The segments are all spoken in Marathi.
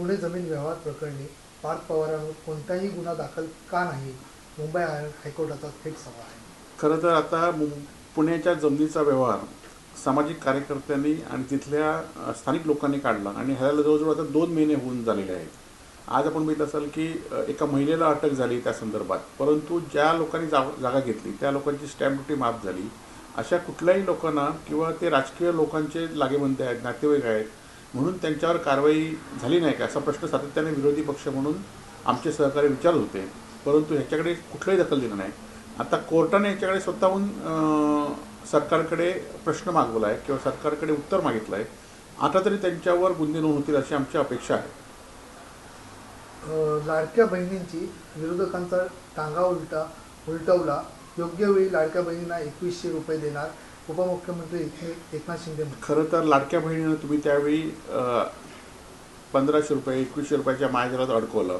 पुणे जमीन व्यवहार प्रकरणी पार्थ पवारांवर कोणताही गुन्हा दाखल का नाही मुंबई हाय- हायकोर्टाचा थेट सवाल आहे. खरं तर आता मुं पुण्याच्या जमिनीचा व्यवहार सामाजिक कार्यकर्त्यांनी आणि तिथल्या स्थानिक लोकांनी काढला आणि ह्याला जवळजवळ आता दोन महिने होऊन झालेले आहेत. आज आपण बघितलं असाल की एका महिलेला अटक झाली त्या संदर्भात. परंतु ज्या लोकांनी जा जागा घेतली त्या लोकांची स्टॅम्प ड्युटी माफ झाली. अशा कुठल्याही लोकांना किंवा ते राजकीय लोकांचे लागेबंदे आहेत नातेवाईक आहेत म्हणून त्यांच्यावर कारवाई झाली नाही का? असा प्रश्न सातत्याने विरोधी पक्ष म्हणून आमचे सहकारी विचारत होते. परंतु ह्याच्याकडे कुठलंही दखल दिलं नाही. आता कोर्टाने याच्याकडे स्वतःहून सरकारकडे प्रश्न मागवला आहे किंवा सरकारकडे उत्तर मागितलं आहे आता तरी त्यांच्यावर गुन्हे नोंद होतील अशी आमची अपेक्षा आहे. लाडक्या बहिणींची विरोधकांचा टांगा उलटा उलटवला. योग्य वेळी लाडक्या बहिणींना एकवीसशे रुपये देणार. उपमुख्यमंत्री एकनाथ शिंदे खरं तर लाडक्या बहिणीनं तुम्ही त्यावेळी पंधराशे रुपये एकवीसशे रुपयाच्या महाजनात अडकवलं.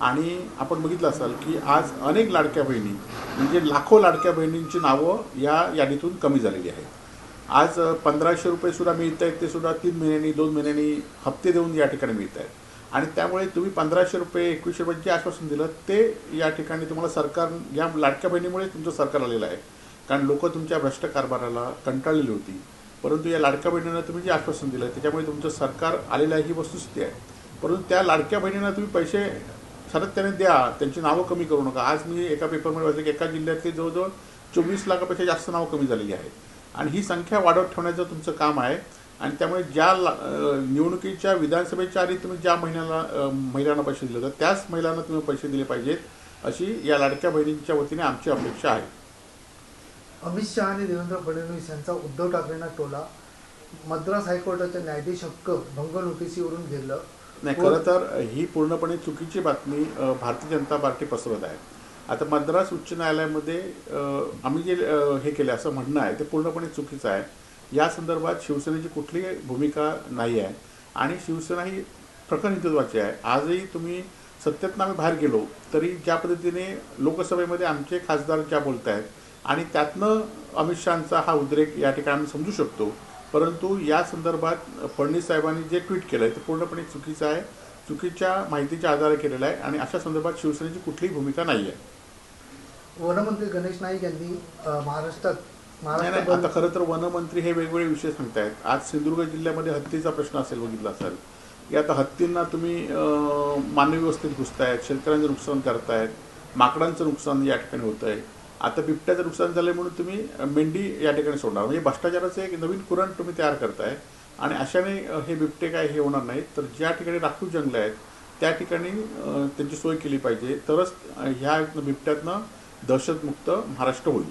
आणि आपण बघितलं असाल की आज अनेक लाडक्या बहिणी म्हणजे लाखो लाडक्या बहिणींची नावं या यादीतून कमी झालेली आहेत. आज पंधराशे रुपयेसुद्धा मिळत आहेत ते सुद्धा तीन महिन्यांनी दोन महिन्यांनी हप्ते देऊन या ठिकाणी मिळत आहेत आणि त्यामुळे तुम्ही पंधराशे रुपये एकवीसशे रुपये जे आश्वासन दिलं ते या ठिकाणी तुम्हाला सरकार या लाडक्या बहिणीमुळे तुमचं सरकार आलेलं आहे. कारण लोक तुमच्या भ्रष्ट कारभाराला कंटाळलेली होती. परंतु या लाडक्या बहिणींना तुम्ही जे आश्वासन दिलं त्याच्यामुळे तुमचं सरकार आलेलं आहे ही वस्तुस्थिती आहे. परंतु त्या लाडक्या बहिणींना तुम्ही पैसे सातत्याने द्या त्यांची नावं कमी करू नका. आज मी एका पेपरमध्ये वाचलं की एका जिल्ह्यातली जवळजवळ चोवीस लाखापेक्षा जास्त नावं कमी झालेली आहेत. आणि ही संख्या वाढवत ठेवण्याचं तुमचं काम आहे. आणि त्यामुळे ज्या ला- निवडणुकीच्या विधानसभेच्या आधी तुम्ही ज्या महिन्याला महिलांना पैसे दिले होते त्याच महिलांना तुम्ही पैसे दिले पाहिजेत अशी या लाडक्या बहिणींच्या वतीने आमची अपेक्षा आहे. अमित शहा आणि देवेंद्र फडणवीस यांचा उद्धव ठाकरेंना टोला मद्रास हायकोर्टाच्या न्यायाधीश हक्क भंग नोटीसीवरून घेरलं नाही खरं तर ही पूर्णपणे चुकीची बातमी भारतीय जनता पार्टी पसरवत आहे. आता मद्रास उच्च न्यायालयामध्ये आम्ही जे हे केलं असं म्हणणं आहे ते पूर्णपणे चुकीचं आहे. या संदर्भात शिवसेनेची कुठलीही भूमिका नाही आहे आणि शिवसेना ही प्रखर हिंदुत्वाची आहे. आजही तुम्ही सत्तेतनं आम्ही बाहेर गेलो तरी ज्या पद्धतीने लोकसभेमध्ये आमचे खासदार ज्या बोलत आहेत आणि त्यातनं अमित शहाचा हा उद्रेक या ठिकाणी आम्ही समजू शकतो. परंतु या संदर्भात फडणवीस साहेबांनी जे ट्विट केलं आहे ते पूर्णपणे चुकीचं आहे. चुकीच्या माहितीच्या आधारे केलेलं आहे आणि अशा संदर्भात शिवसेनेची कुठलीही भूमिका नाही आहे वनमंत्री गणेश नाईक यांनी महाराष्ट्रात नाही आता खरं तर वनमंत्री हे वेगवेगळे विषय सांगत आहेत आज सिंधुदुर्ग जिल्ह्यामध्ये हत्तीचा प्रश्न असेल बघितला असेल. की आता हत्तींना तुम्ही मानवी व्यवस्थेत घुसतायत शेतकऱ्यांचं नुकसान करतायत माकडांचं नुकसान या ठिकाणी होतं आहे आता बिबट्याचं नुकसान झालं म्हणून तुम्ही मेंढी या ठिकाणी सोडणार. म्हणजे भ्रष्टाचाराचं एक नवीन कुरण तुम्ही तयार करताय. आणि अशाने हे बिबटे काय हे होणार नाहीत. तर ज्या ठिकाणी राखीव जंगलं आहेत त्या ठिकाणी त्यांची सोय केली पाहिजे. तरच ह्या बिबट्यातनं दहशतमुक्त महाराष्ट्र होईल.